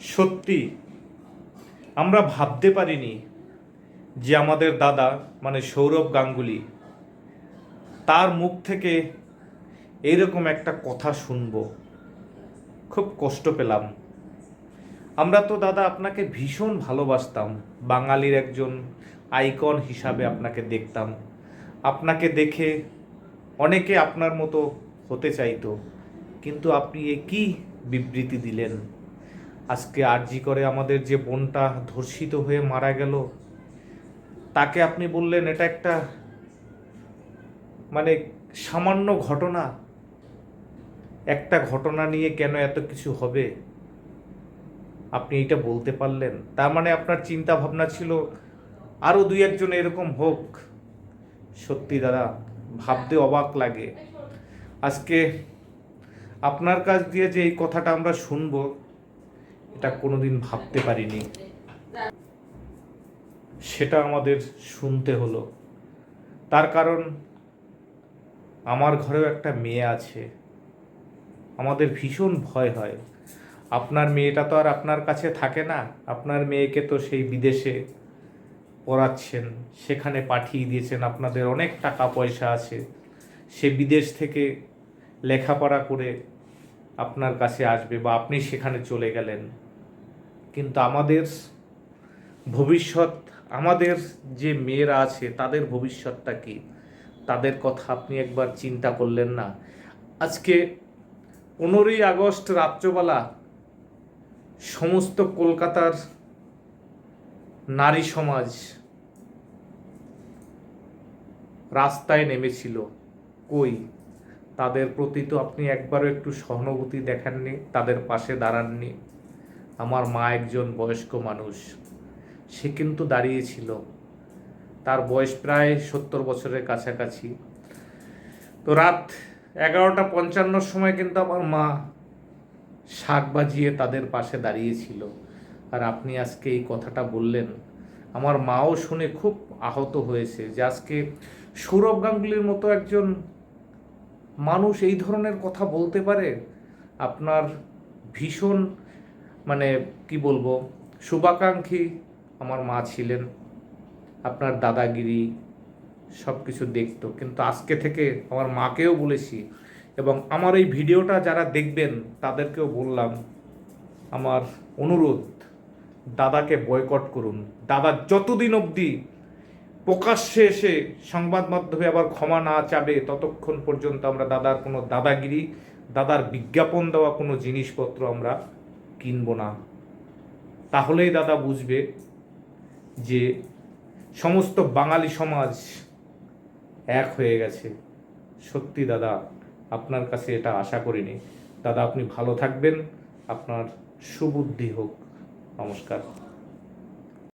সত্যি, আমরা ভাবতে পারিনি যে আমাদের দাদা মানে সৌরভ গাঙ্গুলি, তার মুখ থেকে এইরকম একটা কথা শুনব। খুব কষ্ট পেলাম। আমরা তো দাদা আপনাকে ভীষণ ভালোবাসতাম। বাঙালির একজন আইকন হিসাবে আপনাকে দেখতাম। আপনাকে দেখে অনেকে আপনার মতো হতে চাইতো। কিন্তু আপনি এ কি বিবৃতি দিলেন? আজকে আরজি করে আমাদের যে বোনটা ধর্ষিত হয়ে মারা গেল, তাকে আপনি বললেন এটা একটা মানে সামান্য ঘটনা। একটা ঘটনা নিয়ে কেন এত কিছু হবে? আপনি এটা বলতে পারলেন। তার মানে আপনার চিন্তা ভাবনা ছিল আরও দুই একজন এরকম হোক। সত্যি দাদা, ভাবতে অবাক লাগে। আজকে আপনার কাছ দিয়ে যে এই কথাটা আমরা শুনব এটা কোনোদিন ভাবতে পারিনি। সেটা আমাদের শুনতে হলো। তার কারণ, আমার ঘরেও একটা মেয়ে আছে। আমাদের ভীষণ ভয় হয়। আপনার মেয়েটা তো আর আপনার কাছে থাকে না। আপনার মেয়েকে তো সেই বিদেশে পড়াচ্ছেন। সেখানে পাঠিয়ে দিয়েছেন। আপনাদের অনেক টাকা পয়সা আছে। সে বিদেশ থেকে লেখাপড়া করে আপনার কাছে আসবে বা আপনি সেখানে চলে গেলেন। কিন্তু আমাদের ভবিষ্যৎ, আমাদের যে মেয়েরা আছে, তাদের ভবিষ্যৎটা কি? তাদের কথা আপনি একবার চিন্তা করলেন না? আজকে পনেরোই আগস্ট রাত্রবেলা সমস্ত কলকাতার নারী সমাজ রাস্তায় নেমেছিল। কই? তাদের প্রতি তো আপনি একবারও একটু সহানুভূতি দেখাননি, তাদের পাশে দাঁড়াননি। আমার মা একজন বয়স্ক মানুষ। সে কিন্তু দাঁড়িয়েছিল তার বয়স প্রায় সত্তর বছরের কাছাকাছি। তো রাত এগারোটা পঞ্চান্নর সময় কিন্তু আমার মা শাক বাজিয়ে তাদের পাশে দাঁড়িয়েছিল আর আপনি আজকে এই কথাটা বললেন, আমার মাও শুনে খুব আহত হয়েছে যে আজকে সৌরভ গাঙ্গুলির মতো একজন মানুষ এই ধরনের কথা বলতে পারে? আপনার ভীষণ মানে কি বলব, শুভাকাঙ্ক্ষী আমার মা ছিলেন, আপনার দাদাগিরি সব কিছু দেখতো। কিন্তু আজকে থেকে আমার মাকেও বলেছি এবং আমার এই ভিডিওটা যারা দেখবেন তাদেরকেও বললাম, আমার অনুরোধ, দাদাকে বয়কট করুন। দাদা যতদিন অবধি প্রকাশ্যে এসে সংবাদ মাধ্যমে আবার ক্ষমা না চাবে, ততক্ষণ পর্যন্ত আমরা দাদার কোনো দাদাগিরি, দাদার বিজ্ঞাপন দেওয়া কোনো জিনিসপত্র আমরা কিনবো না। তাহলেই দাদা বুঝবে যে সমস্ত বাঙালি সমাজ এক হয়ে গেছে। সত্যি দাদা, আপনার কাছে এটা আশা করিনি। দাদা, আপনি ভালো থাকবেন। আপনার সুবুদ্ধি হোক। নমস্কার।